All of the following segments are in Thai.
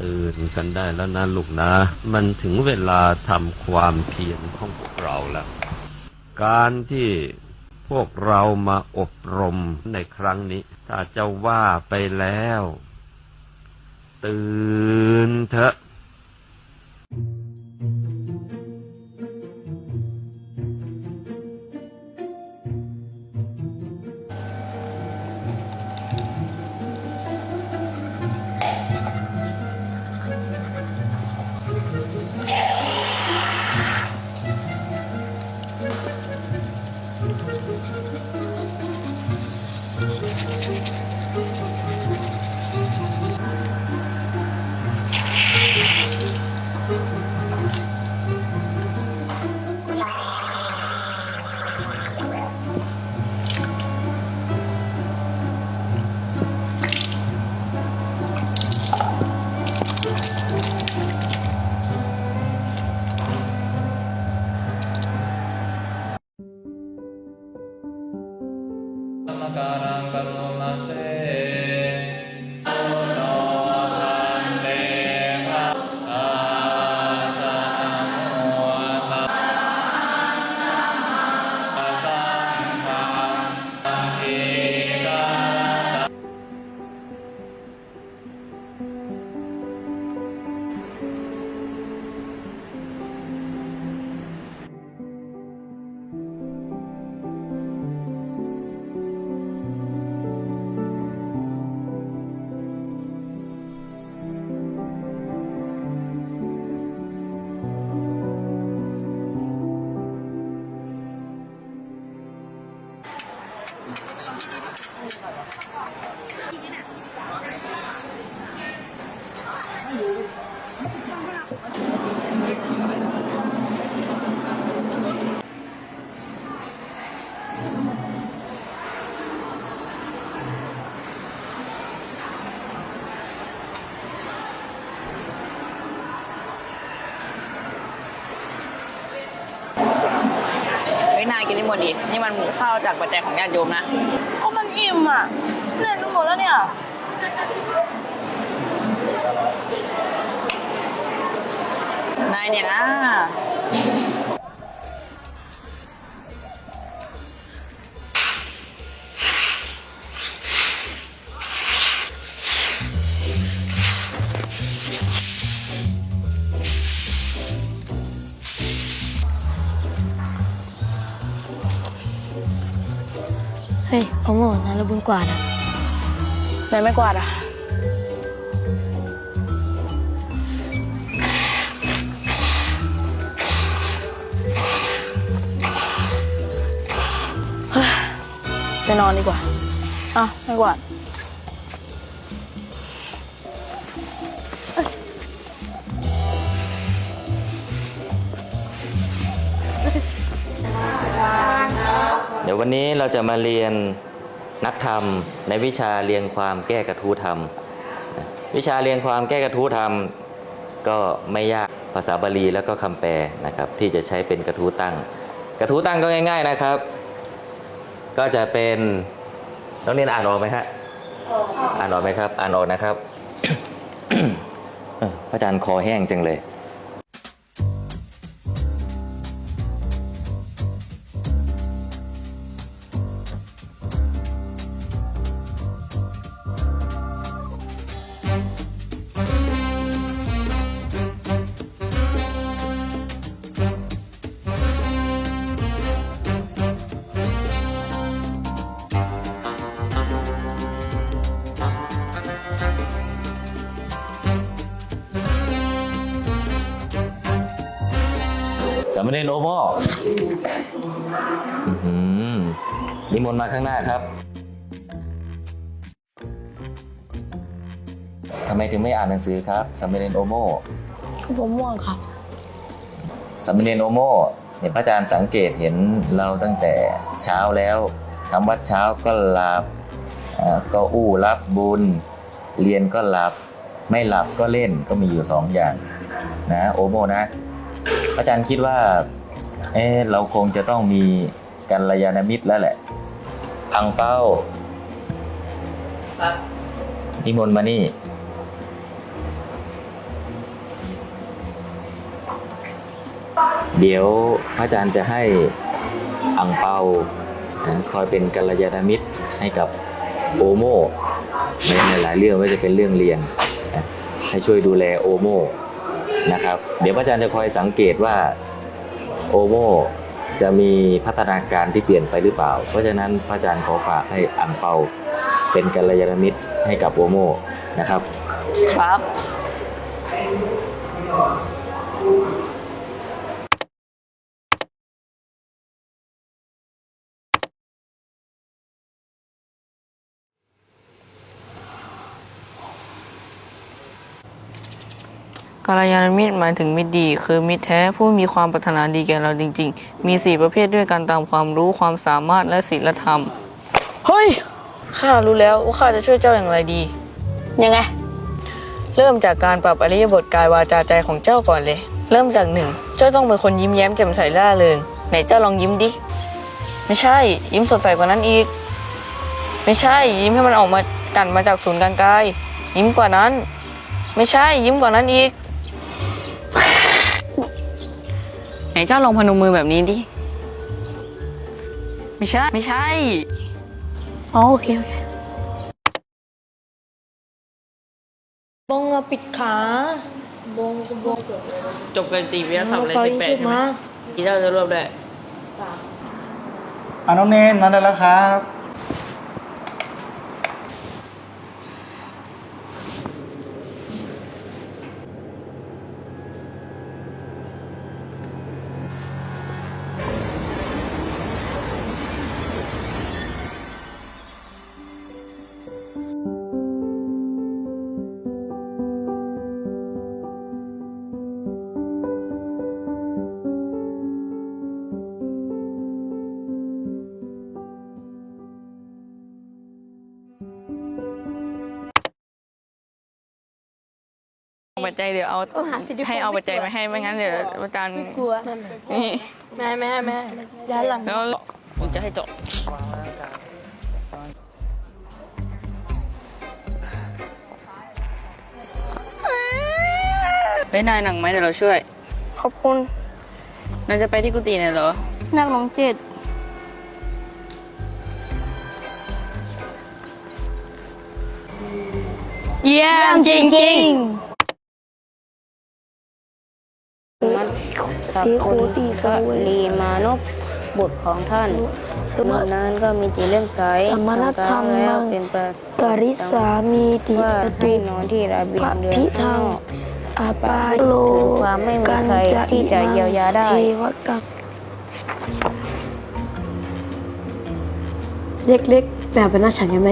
ตื่นกันได้แล้วนะลูกนะ มันถึงเวลาทำความเพียรของพวกเราแล้ว การที่พวกเรามาอบรมในครั้งนี้ ถ้าจะว่าไปแล้ว ตื่นเถอะ ยนายกินได้หมดดิ นี่มันข้าวจากปัจจัยของญาติโยมนะ ก็มันอิ่มอะเล่นไปหมดแล้วเนี่ย นายเนี่ยนะ โมนายระบุญกวาดอะนายไม่กวาดอะเฮ้ยไปนอนดีกว่าอ้าวไม่กวาดเดี๋ยววันนี้เราจะมาเรียน นักธรรม ในวิชาเรียงความแก้กระทู้ธรรม วิชาเรียงความแก้กระทู้ธรรม ก็ไม่ยากภาษาบาลีแล้วก็คำแปลนะครับที่จะใช้เป็นกระทู้ตั้ง กระทู้ตั้งก็ง่าย ๆนะครับ ก็จะเป็นต้องเรียนอ่านออกไหมฮะอ่านออกไหมครับ อ่านออกนะครับพระอาจารย์คอแห้งจังเลย เณรโอโมอื้อหือนิมนต์มาข้างหน้าครับทำไมถึงไม่อ่านหนังสือครับสามเณรโอโมคือผมม่วงครับสามเณรโอโมเนี่ยพระอาจารย์สังเกตเห็นเราตั้งแต่เช้าแล้วทำวัดเช้าก็หลับอ่าก็อู้รับบุญ เรียนก็หลับ ไม่หลับก็เล่นก็มีอยู่สองอย่างนะโอโมนะ อาจารย์คิดว่าเออเราคงจะต้องมีกัลยาณมิตรแล้วแหละ พังเป้านิมนต์มานี่ เดี๋ยวพระอาจารย์จะให้อังเปาคอยเป็นกัลยาณมิตรให้กับโอโมในหลายเรื่องไม่ว่จะเป็นเรื่องเรียน ให้ช่วยดูแลโอโม นะครับ เดี๋ยวพระอาจารย์จะคอยสังเกตว่าโอโมจะมีพัฒนาการที่เปลี่ยนไปหรือเปล่า เพราะฉะนั้นพระอาจารย์ขอฝากให้อังเปาเป็นกัลยาณมิตรให้กับโอโมนะครับ ครับ ลยาณมิตรหมายถึงมิตรดี คือมิตรแท้ผู้มีความปรารถนาดีแก่เราจริง ๆ มีสี่ประเภทด้วยกันตามความรู้ความสามารถและศีลธรรม เฮ้ย ข้ารู้แล้วว่าข้าจะช่วยเจ้าอย่างไรดี ยังไง เริ่มจากการปรับอริยบทกายวาจาใจของเจ้าก่อนเลย เริ่มจากหนึ่งเจ้าต้องเป็นคนยิ้มแย้มแจ่มใสร่าเริงไหนเจ้าลองยิ้มดิ ไม่ใช่ ยิ้มสดใสกว่านั้นอีก ไม่ใช่ ยิ้มให้มันออกมากันมาจากศูนย์กลางกาย ยิ้มกว่านั้น ไม่ใช่ ยิ้มกว่านั้นอีก ไหนเจ้าลองพนมมือแบบนี้ดิ ไม่ใช่ ไม่ใช่ อ๋อโอเค โอเคบงมาปิดขาบงบงจบกันตีวิทยาศาสตร์อะไรเปาสิยิบงแปดฉุบใช่ไหมมาอีเจ้าจะรวบได้ อะน้องเนนมาได้แล้วครับ เอาปัจจัยเดี๋ยวเอาต้องหาสิทธิพลให้เอาปัจจัยไม่มากลัวให้ไม่งั้นเดี๋ยวอาจารย์กลัว นี่แม่แม่แม่ย้ายหลังแล้วผมจะให้จบเฮ้ยนายหนังไหมเดี๋ยวเราช่วยขอบคุณนายจะไปที่กุฏิไหนเหรอนักลงเจ็ดเยี่ยมจริงจ ริงสีโคตีสเวยลีมานพบุตรของท่านสเมื่มาอนั้นก็มีจิตเลื่อมใสสมณธรรมแล้วเป็นประกริสามีติว่าปให้ตุนอนที่ระเบียพงระเดือนพิข้างทังนอกอาปาโลความไม่มีใครที่จะเยียวยาได้เทวกับเล็กๆแบบเป็นหน้าฉันกันไหม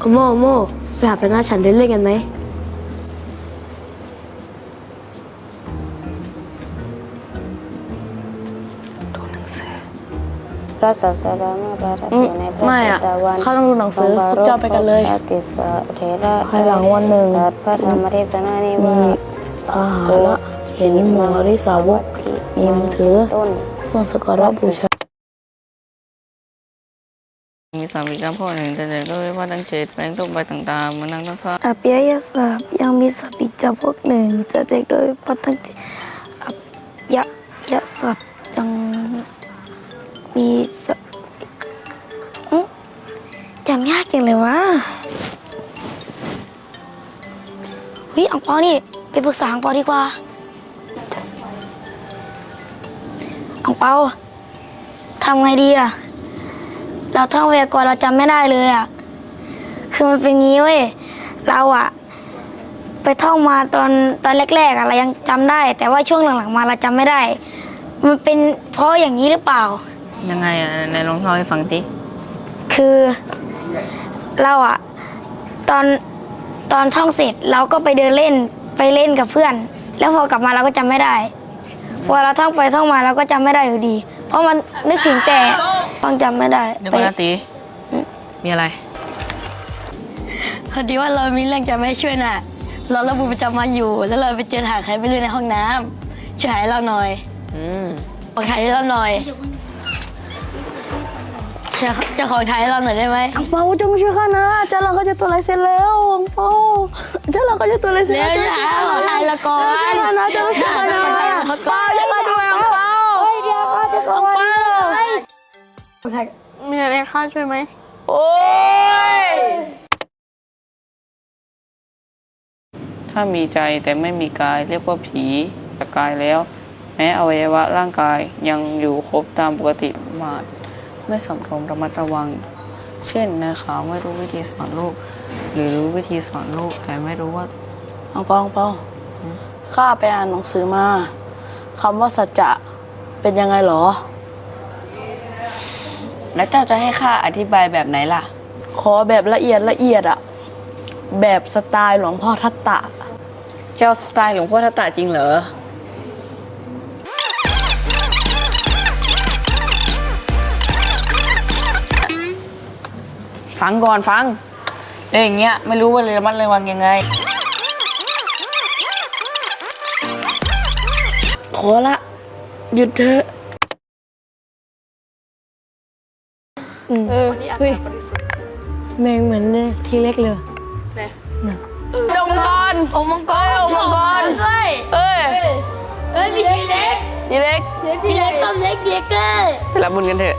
โอโมโอโมแบบเป็นหน้าฉันเล่นๆกันไหมพระศาสดามาประทับอยู่ในพระไม่อะสุตวันเขาต้องดูหนังสือขพวกเจ้าไปกันเลยพระติสสะเถระภายหลังวันหนึ่งตรัสพระธรรมเทศนานี้มีว่าอาหารละเห็นหมอริสาวกมีมือถือต้นเครื่องสกการะบูชามี สามวิจารพ่อหนึ่งแต่เด็กด้วยว่าตั้งเจ็ดแปลงรูปใบต่างๆมานั่งทั้งท่าอาเปียยศาสยังมีสปิจำพวกหนึ่งจะเด็กโดยพัฒน์อัปยะยะศัพท์ยังมีสอื้อจำยากจังเลยวะเฮ้ยอังเปานี่ไปปรึกษาอังปาดีกว่าอังเปาทำไงดีอะ เราท่องไวยากรณ์เราจำไม่ได้เลยอะคือมันเป็นงี้เว้ยเราอะไปท่องมาตอนตอนแรกๆอะเรายังจำได้ แต่ว่าช่วงหลังๆมาเราจำไม่ได้ มันเป็นเพราะอย่างนี้หรือเปล่า ยังไงอะนายลองเล่าให้ฟังดิคือเราอะตอนตอนท่องเสร็จเราก็ไปเดินเล่นไปเล่นกับเพื่อน แล้วพอกลับมาเราก็จำไม่ได้ พอเราท่องไปท่องมาเราก็จำไม่ได้อยู่ดี เพราะมันนึกถึงแต่ต้องจำไม่ได้เดี๋ยวไปก่อนนะตี มีอะไร พอดีว่าเรามีเรื่องจะไม่ช่วยน่ะ เราระบุประจำวันอยู่ แล้วเราไปเจอหาใครไม่รู้ในห้องน้ำช่วยหายเราหน่อยอืมบอกหายเราหน่อยจะจะขอถ่ายให้เราหน่อยได้ไหมอังเปาจงช่วยข้านะอาจารย์เราก็จะตัวลายเซ็นแล้วอังเปาอาจารย์เราก็จะตัวลายเซ็นเร็วจะถ่ายขอถ่ายละก่อนช่วยข้านะอาจารย์ช่วยข้านะจะถ่ายละก่อนจะมา มีอะไรข้าช่วยไหม โอ้ย ถ้ามีใจแต่ไม่มีกายเรียกว่าผีจากกายแล้ว แม้อวัยวะร่างกายยังอยู่ครบตามปกติมาดไม่สำรวมระมัดระวัง เช่นนายขาวไม่รู้วิธีสอนลูก หรือรู้วิธีสอนลูกแต่ไม่รู้ว่าอังเปาอังเปาข้าไปอ่านหนังสือมาคำว่าสัจจะเป็นยังไงหรอ แล้วเจ้าจะให้ข้าอธิบายแบบไหนล่ะ ขอแบบละเอียดละเอียดอะแบบสไตล์หลวงพ่อทัตตะ เจ้าสไตล์หลวงพ่อทัตตะจริงเหรอ ฟังก่อนฟังเรื่องอย่างเงี้ยไม่รู้ว่าระมัดระวังยังไง ขอละหยุดเถอะ เออเฮ้ยแมงเหมือนทีเล็กเลยองค์มังกรองค์มังกรองค์มังกรเฮ้ยเอ้ยเฮ้ยพี่เล็กทีเล็กพี่เล็กต้มเล็กเบียเกอร์ ไปรับบุญกันเถอะ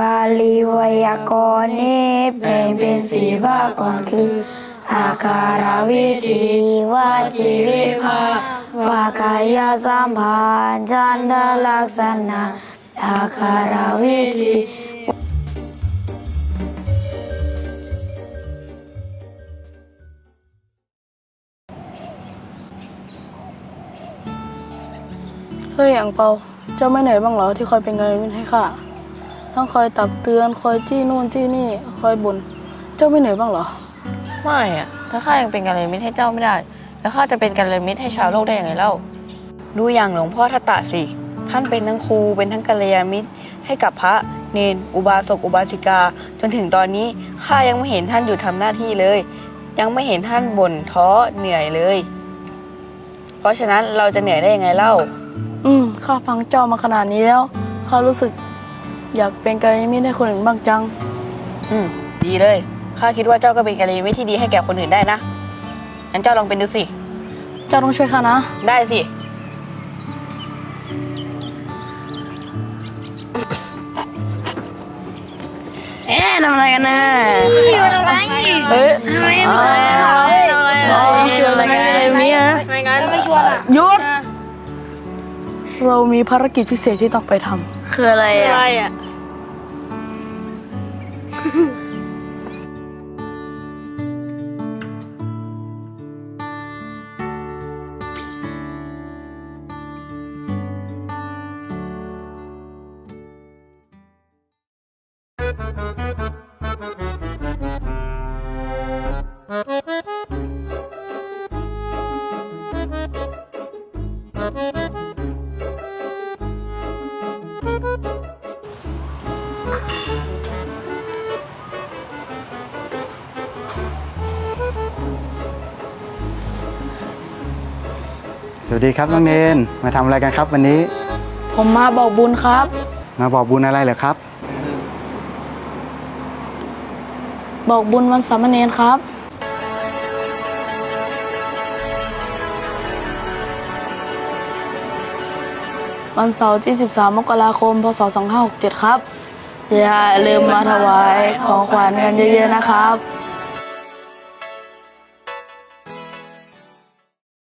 บาลีไวยากรณ์นี้แบ่งเป็นสี่ภาคก่อนคือ อาการวิธีวาจีวิภาวากายสัมพันธ์จันทลักษณะอาการวิธีเฮ้ยอังเปา เจ้าไม่เหนื่อยบ้างเหรอที่คอยเป็นกำลังใจให้ข้า ต้องคอยตักเตือนคอยจี้นู่นจี้นี่ คอยบ่นเจ้าไม่เหนื่อยบ้างเหรอ ไม่อะถ้าข้ายังเป็นกัลยาณมิตรให้เจ้าไม่ได้ แล้วข้าจะเป็นกัลยาณมิตรให้ชาวโลกได้ยังไงเล่า ดูอย่างหลวงพ่อทัตตะสิ ท่านเป็นทั้งครูเป็นทั้งกัลยาณมิตรให้กับพระเนนอุบาสกอุบาสิกา จนถึงตอนนี้ข้ายังไม่เห็นท่านหยุดทำหน้าที่เลย ยังไม่เห็นท่านบ่นท้อเหนื่อยเลย เพราะฉะนั้นเราจะเหนื่อยได้ยังไงเล่า อืมข้าฟังเจ้ามาขนาดนี้แล้วข้ารู้สึก อยากเป็นกัลยาณมิตรให้คนอื่นบ้างจัง อืม ดีเลย ข้าคิดว่าเจ้าก็เป็นกัลยาณมิตรที่ดีให้แก่คนอื่นได้นะ งั้นเจ้าลองเป็นดูสิ เจ้าต้องช่วยข้านะ ได้สิ เอ๊ะทำอะไรกันนะพี่ทำอะไรเฮ้ยทำอะไรทำอะไรทำอะไรอ๋อชวนอะไรกันอะไรนี้ฮะไม่งั้นไม่ชวนอะหยุด เรามีภารกิจพิเศษที่ต้องไปทำคืออะไรอะ อะไร วัสดีครับน้องเนนมาทำอะไรกันครับวันนี้ ผมมาบอกบุญครับ มาบอกบุญอะไรเหรอครับ บอกบุญวันสามเณรครับ วันเสาร์ที่ 13 มกราคม พศ 2567 ครับ อย่าลืมมาถวายของขวัญกันเยอะๆนะครับ